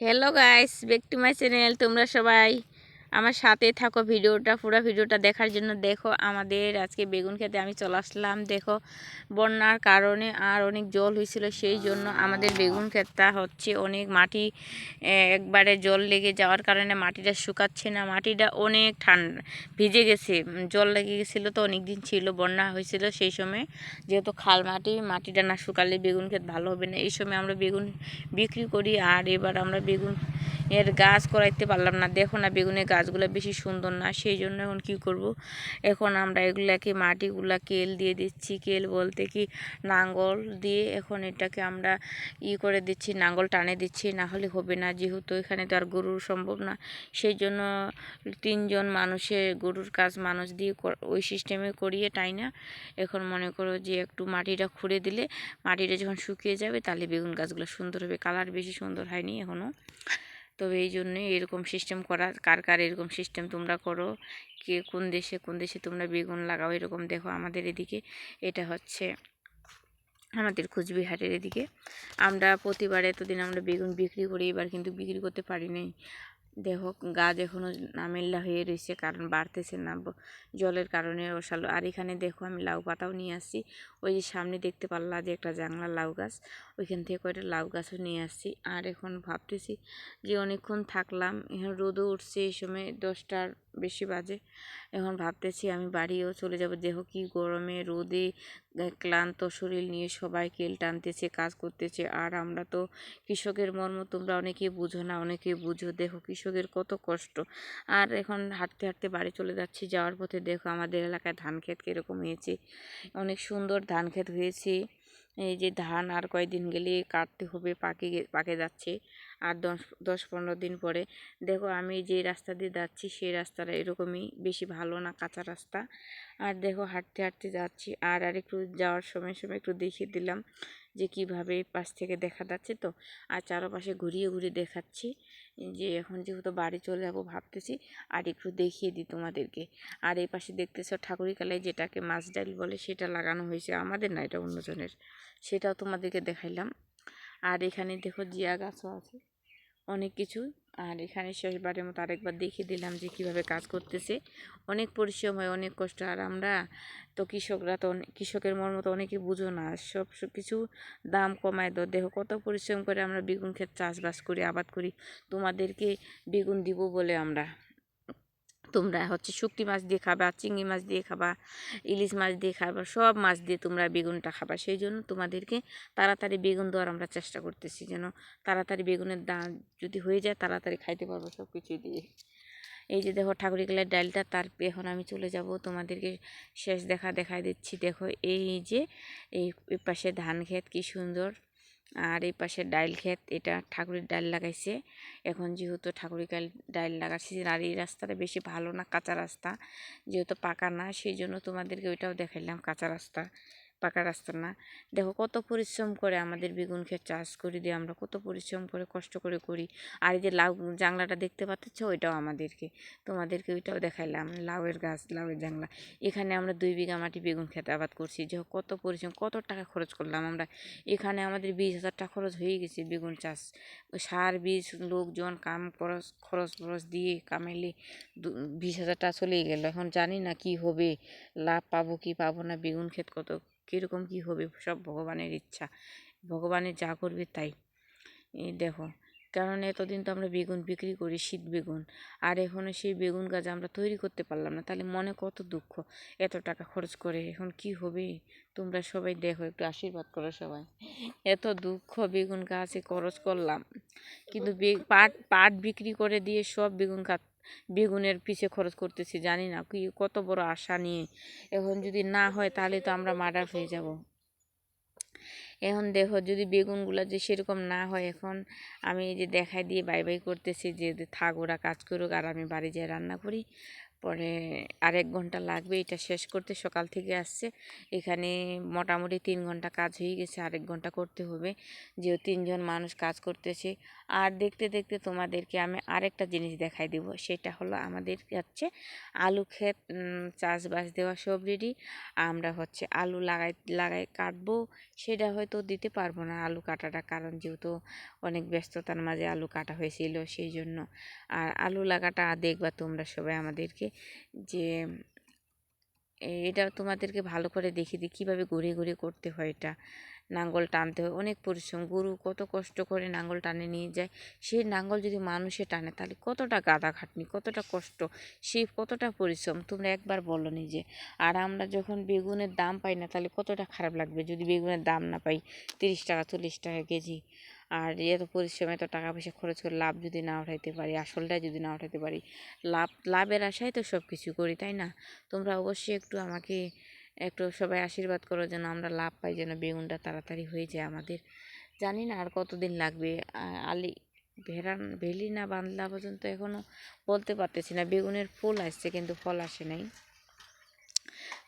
Hello guys back to my channel তোমরা সবাই। আমার সাথে থাকো ভিডিওটা, পুরো ভিডিওটা দেখার জন্য দেখো আমাদের আজকে বেগুন খেতে আমি চলে আসলাম। দেখো, বন্যার কারণে আর অনেক জল হয়েছিল, সেই জন্য আমাদের বেগুন ক্ষেতটা হচ্ছে অনেক মাটি একবারে জল লেগে যাওয়ার কারণে মাটিটা শুকাচ্ছে না। মাটিটা অনেক ঠান্ডা ভিজে গেছে জল লেগে গেছিল তো অনেক দিন ছিল, বন্যা হয়েছিল সেই সময়। যেহেতু খাল মাটি, মাটিটা না শুকালে বেগুন ক্ষেত ভালো হবে না। এই সময় আমরা বেগুন বিক্রি করি আর এবার আমরা বেগুন এর গাছ করাইতে পারলাম না। দেখো না বেগুনের গাছগুলো বেশি সুন্দর না সেই জন্য এখন কী করব? এখন আমরা এগুলাকে মাটিগুলা কেল দিয়ে দিচ্ছি কেল বলতে কি? নাঙ্গল দিয়ে এখন এটাকে আমরা ই করে দিচ্ছি, নাঙ্গল টানে দিচ্ছি না হলে হবে না। যেহেতু এখানে তো আর গরুর সম্ভব না সেই জন্য তিনজন মানুষে গরুর কাজ মানুষ দিয়ে ওই সিস্টেমে করিয়ে টাই না? এখন মনে করো যে একটু মাটিটা খুঁড়ে দিলে, মাটিটা যখন শুকিয়ে যাবে, তাহলে বেগুন গাছগুলো সুন্দর হবে। কালার বেশি সুন্দর হয়নি এখনও তবে এই জন্যে এরকম সিস্টেম করা, কার কার এরকম সিস্টেম তোমরা করো, কে কোন দেশে কোন দেশে তোমরা বেগুন লাগাও, এরকম দেখো আমাদের এদিকে। এটা হচ্ছে আমাদের কুচবিহারের এদিকে। আমরা প্রতিবার এতদিন আমরা বেগুন বিক্রি করি, এবার কিন্তু বিক্রি করতে পারি নাই। দেখো, গাছ এখনও নামেল্লা হয়ে রয়েছে কারণ বাড়তেছে না জলের কারণে ওষালো আর এখানে দেখো, আমি লাউ পাতাও নিয়ে আসছি। ওই যে সামনে দেখতে পারলা যে একটা জাংলা লাউ গাছ, ওইখান থেকে কয়টা লাউ গাছও নিয়ে আসছি। আর এখন ভাবতেছি যে অনেকক্ষণ থাকলাম, এখন রোদও উঠছে, এই সময় দশটার বেশি বাজে। এখন ভাবতেছি আমি বাড়িও চলে যাব। দেখো কি গরমে রোদে ক্লান্ত শরীর নিয়ে সবাই কেল টানতেছে, কাজ করতেছে। আর আমরা তো কৃষকের মর্ম তোমরা অনেকেই বুঝো না, অনেকেই বুঝো। দেখো কৃষকের কত কষ্ট। আর এখন হাঁটতে হাঁটতে বাড়ি চলে যাচ্ছি। যাওয়ার পথে দেখো আমাদের এলাকায় ধান ক্ষেত কীরকম হয়েছে। অনেক সুন্দর ধান ক্ষেত হয়েছে। এই যে ধান আর কয়েকদিন গেলে কাটতে হবে পাকে পাকে যাচ্ছে। আর দশ দশ পনেরো দিন পরে, দেখো আমি যে রাস্তা দিয়ে যাচ্ছি সেই রাস্তাটা এরকমই, বেশি ভালো না কাঁচা রাস্তা। আর দেখো হাঁটতে হাঁটতে যাচ্ছি। আর আর একটু যাওয়ার সময় সময় একটু দেখিয়ে দিলাম যে কীভাবে পাশ থেকে দেখা যাচ্ছে তো। আর চারপাশে ঘুরিয়ে ঘুরিয়ে দেখাচ্ছি। যে এখন যেহেতু বাড়ি চলে যাব ভাবতেছি, আর একটু দেখিয়ে দিই তোমাদেরকে। আর এই পাশে দেখতেছ ঠাকুরিকালায় যেটাকে মাছ ডাল বলে সেটা লাগানো হয়েছে আমাদের না এটা অন্যজনের? সেটাও তোমাদেরকে দেখাইলাম। আর এখানে দেখো জিয়া গাছও আছে, অনেক কিছু। আর এখানে শেষবারের মতো আরেকবার দেখিয়ে দিলাম যে কীভাবে কাজ করতেছে। অনেক পরিশ্রম হয়, অনেক কষ্ট। আর আমরা তো কৃষকরা তো কৃষকের মর্ম তো অনেকে বুঝো না। সব সব কিছু দাম কমায় দো দেখো কত পরিশ্রম করে আমরা বেগুন ক্ষেত চাষবাস করি, আবাদ করি। তোমাদেরকে বেগুন দিব বলে আমরা। তোমরা হচ্ছে শুকটি মাছ দিয়ে খাবা, চিংড়ি মাছ দিয়ে খাবা, ইলিশ মাছ দিয়ে খাবা, সব মাছ দিয়ে তোমরা বেগুনটা খাবা। সেই জন্য তোমাদেরকে তাড়াতাড়ি বেগুন দেওয়ার আমরা চেষ্টা করতেছি যেন তাড়াতাড়ি বেগুনের দাম যদি হয়ে যায় তাড়াতাড়ি খাইতে পারব সব কিছু দিয়ে। এই যে দেখো ঠাকুরিকলার ডালটা, তার এখন আমি চলে যাব তোমাদেরকে শেষ দেখা দেখাই দিচ্ছি। দেখো এই যে এই পাশে ধান ক্ষেত, কি সুন্দর। আর এই পাশে ডাইল ক্ষেত, এটা ঠাকুরের ডাইল লাগাইছে। এখন যেহেতু ঠাকুরিকাল ডাইল লাগাচ্ছি, আর এই রাস্তাটা বেশি ভালো না, কাঁচা রাস্তা। যেহেতু পাকা না, সেই জন্য তোমাদেরকে ওইটাও দেখাইলাম, কাঁচা রাস্তা। পাকা রাস্তা না। দেখো কত পরিশ্রম করে আমাদের বেগুন ক্ষেত চাষ করি দিয়ে আমরা, কত পরিশ্রম করে কষ্ট করে করি। আর এই যে লাউ, জাংলাটা দেখতে পাচ্ছ? ওইটাও আমাদেরকে। তোমাদেরকে ওইটাও দেখাইলাম। লাউয়ের গাছ, লাউয়ের জাংলা। এখানে আমরা দুই বিঘা মাটি বেগুন খেতে আবাদ করছি। যে কত পরিশ্রম, কত টাকা খরচ করলাম আমরা। এখানে আমাদের বিশ হাজার টাকা খরচ হয়ে গেছে বেগুন চাষ। সার, বীজ, লোকজন, কাম খরচ খরচ খরচ দিয়ে কামাইলে বিশ হাজার টাকা চলেই গেল। এখন জানি না কি হবে। লাভ পাবো কি পাবো না? বেগুন ক্ষেত কত কীরকম কি হবে, সব ভগবানের ইচ্ছা। ভগবানের যা করবে তাই। দেখো, কারণ এতদিন তো আমরা বেগুন বিক্রি করি, শীত বেগুন। আর এখনও সেই বেগুন গাছ আমরা তৈরি করতে পারলাম না, তাহলে মনে কত দুঃখ। এত টাকা খরচ করে এখন কি হবে? তোমরা সবাই দেখো, একটু আশীর্বাদ করো সবাই। এত দুঃখ বেগুন গাছে খরচ করলাম। কিন্তু পাট পাট বিক্রি করে দিয়ে সব বেগুন গাছ বেগুনের পিছে খরচ করতেছি, জানি না, কি কত বড় আশা নিয়ে। এখন যদি না হয় তাহলে তো আমরা মার্ডার হয়ে যাব। এখন দেখো, যদি বেগুনগুলো যে সেরকম না হয় এখন, আমি এই যে দেখাই দিয়ে বাই বাই করতেছি যে থাক, ওরা কাজ করুক, আর আমি বাড়ি যেয়ে রান্না করি। প পরে আরেক ঘণ্টা লাগবে, এটা শেষ করতে সকাল থেকে আসছে। এখানে মোটামুটি তিন ঘণ্টা কাজ হয়ে গেছে, আরেক ঘণ্টা করতে হবে। যেহেতু তিনজন মানুষ কাজ করতেছে। আর দেখতে দেখতে তোমাদেরকে আমি আরেকটা জিনিস দেখাই দেব। সেটা হলো আমাদের হচ্ছে আলু ক্ষেত চাষবাস দেওয়া সব রেডি আমরা হচ্ছে আলু লাগাই লাগাই কাটবো। সেটা হয়তো দিতে পারব না আলু কাটাটা, কারণ যেহেতু অনেক ব্যস্ততার মাঝে আলু কাটা হয়েছিল, সেই জন্য। আর আলু লাগাটা দেখবা তোমরা সবাই আমাদেরকে। যে এটা তোমাদেরকে ভালো করে দেখিয়ে দিই, কীভাবে ঘুরে ঘুরে করতে হয় এটা? নাঙ্গল টানতে হয়, অনেক পরিশ্রম। গরু কত কষ্ট করে নাঙ্গল টানে নিয়ে যায়। সেই নাঙ্গল যদি মানুষে টানে, তাহলে কতটা গাদা খাটনি, কতটা কষ্ট সেই কতটা পরিশ্রম, তোমরা একবার বলো নিজে। আর আমরা যখন বেগুনের দাম পাই না, তাহলে কতটা খারাপ লাগবে? যদি বেগুনের দাম না পাই, তিরিশ টাকা, চল্লিশ টাকা কেজি। আর এত পরিশ্রম এত টাকা পয়সা খরচ করে লাভ যদি না উঠাইতে পারি আসলটা যদি না উঠাইতে পারি, লাভ, লাভের আশায় তো সব কিছু করি, তাই না? তোমরা অবশ্যই একটু আমাকে একটু সবাই আশীর্বাদ করো যেন আমরা লাভ পাই, যেন বেগুনটা তাড়াতাড়ি হয়ে যায় আমাদের। জানি না আর কতদিন লাগবে আলি ভেড়ান ভেলি না বাঁধলা পর্যন্ত এখনও বলতে পারতেছি না, বেগুনের ফুল আসছে কিন্তু ফল আসে নাই।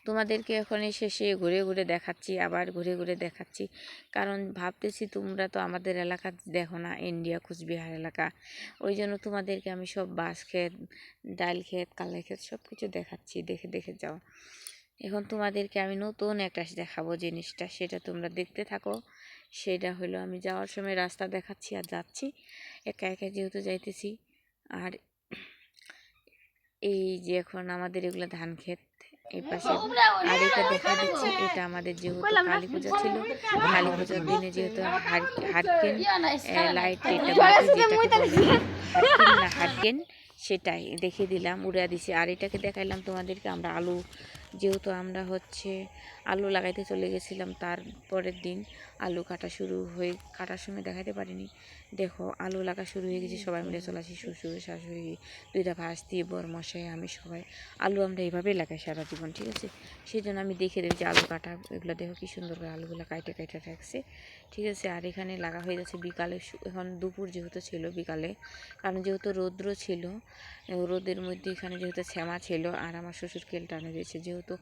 তোমাদেরকে এখন শেষে ঘুরে ঘুরে দেখাচ্ছি, আবার ঘুরে ঘুরে দেখাচ্ছি। কারণ ভাবতেছি তোমরা তো আমাদের এলাকা দেখো না, ইন্ডিয়া, কুচবিহার এলাকা। ওই জন্য তোমাদেরকে আমি সব বাঁশ ক্ষেত, ডাল ক্ষেত, কালাই ক্ষেত সব কিছু দেখাচ্ছি, দেখে দেখে যাও। এখন তোমাদেরকে আমি নতুন একটা দেখাবো জিনিসটা, সেটা তোমরা দেখতে থাকো। সেটা হলো আমি যাওয়ার সময় রাস্তা দেখাচ্ছি আর যাচ্ছি। একা একা যেহেতু যাইতেছি, আর এই যে এখন আমাদের এগুলো ধান ক্ষেত এই পাশে আর এটা দেখা দিচ্ছি এটা আমাদের যেহেতু কালী পূজা ছিল। কালী পূজার দিনে যেহেতু হারকেন লাইট এটা হাটকেন হারকেন না। হারকেন সেটাই দেখিয়ে দিলাম উড়া দিছি। আর এটাকে দেখাইলাম তোমাদেরকে, আমরা আলু, যেহেতু আমরা হচ্ছে আলু লাগাইতে চলে গেছিলাম তার পরের দিন, আলু কাটা শুরু হয়ে, কাটার সময় দেখাতে পারিনি। দেখো, আলু লাগা শুরু হয়ে গেছে, সবাই মিলে চলে আসি, শ্বশুর, শাশুড়ি, দুইটা ভাস্তি, বর মশাই, আমি সবাই। আলু আমরা এইভাবেই লাগাই সারা জীবন, ঠিক আছে? সেই জন্য আমি দেখে দেবো যে আলু কাটা, এগুলো দেখো কি সুন্দর করে আলুগুলো কাইটে কাইটে রাখছে ঠিক আছে? আর এখানে লাগা হয়ে যাচ্ছে বিকালে এখন দুপুর যেহেতু ছিল বিকালে, কারণ যেহেতু রৌদ্র ছিল রোদের মধ্যে এখানে যেহেতু শ্যামা ছিল আর আমার শ্বশুর কেল টানে দিয়েছে যেহেতু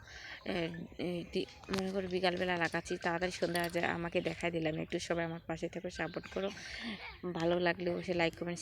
মনে করো বিকালবেলা লাগাচ্ছি, তাড়াতাড়ি সন্ধ্যা আমাকে দেখাই দিলাম, একটু সবাই আমার পাশে থেকে সাপোর্ট করো, ভালো লাগলে অবশ্যই লাইক কমেন্ট